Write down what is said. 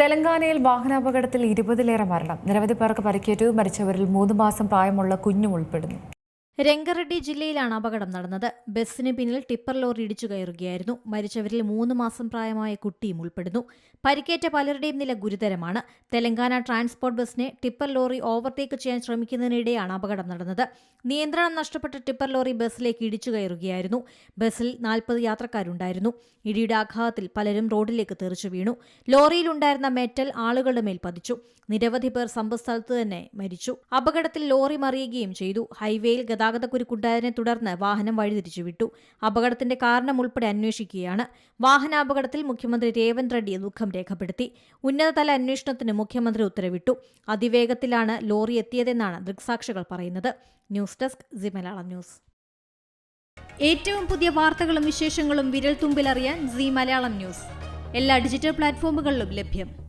തെലങ്കാനയിൽ വാഹനാപകടത്തിൽ ഇരുപതിലേറെ മരണം. നിരവധി പേർക്ക് പരിക്കേറ്റു. മരിച്ചവരിൽ മൂന്ന് മാസം പ്രായമുള്ള കുഞ്ഞും ഉൾപ്പെടുന്നു. രംഗറെഡ്ഡി ജില്ലയിലാണ് അപകടം നടന്നത്. ബസ്സിന് പിന്നിൽ ടിപ്പർ ലോറി ഇടിച്ചു കയറുകയായിരുന്നു. മരിച്ചവരിൽ മൂന്ന് മാസം പ്രായമായ കുട്ടിയും ഉൾപ്പെടുന്നു. പരിക്കേറ്റ പലരുടെയും നില ഗുരുതരമാണ്. തെലങ്കാന ട്രാൻസ്പോർട്ട് ബസ്സിനെ ടിപ്പർ ലോറി ഓവർടേക്ക് ചെയ്യാൻ ശ്രമിക്കുന്നതിനിടെയാണ് അപകടം നടന്നത്. നിയന്ത്രണം നഷ്ടപ്പെട്ട ടിപ്പർ ലോറി ബസ്സിലേക്ക് ഇടിച്ചു കയറുകയായിരുന്നു. ബസ്സിൽ നാൽപ്പത് യാത്രക്കാരുണ്ടായിരുന്നു. ഇടിയുടെ ആഘാതത്തിൽ പലരും റോഡിലേക്ക് തെറിച്ചു വീണു. ലോറിയിലുണ്ടായിരുന്ന മെറ്റൽ ആളുകളുടെ മേൽ പതിച്ചു. നിരവധി പേർ സംഭവസ്ഥലത്ത് തന്നെ മരിച്ചു. അപകടത്തിൽ ലോറി മറിയുകയും ചെയ്തു. ഹൈവേയിൽ ഗതാഗതക്കുരുക്കുണ്ടായതിനെ തുടർന്ന് വാഹനം വഴിതിരിച്ചുവിട്ടു അപകടത്തിന്റെ കാരണം ഉൾപ്പെടെ അന്വേഷിക്കുകയാണ്. വാഹനാപകടത്തിൽ മുഖ്യമന്ത്രി രേവന്ത് റെഡ്ഡി ദുഃഖം രേഖപ്പെടുത്തി. ഉന്നതതല അന്വേഷണത്തിന് മുഖ്യമന്ത്രി ഉത്തരവിട്ടു. അതിവേഗത്തിലാണ് ലോറി എത്തിയതെന്നാണ് ദൃക്സാക്ഷികൾ പറയുന്നത്. News desk Malayalam news. ഏറ്റവും പുതിയ വാർത്തകളും വിശേഷങ്ങളും വിരൽ തുമ്പിലറിയാൻ സി മലയാളം ന്യൂസ്. എല്ലാ ഡിജിറ്റൽ പ്ലാറ്റ്ഫോമുകളിലും ലഭ്യം.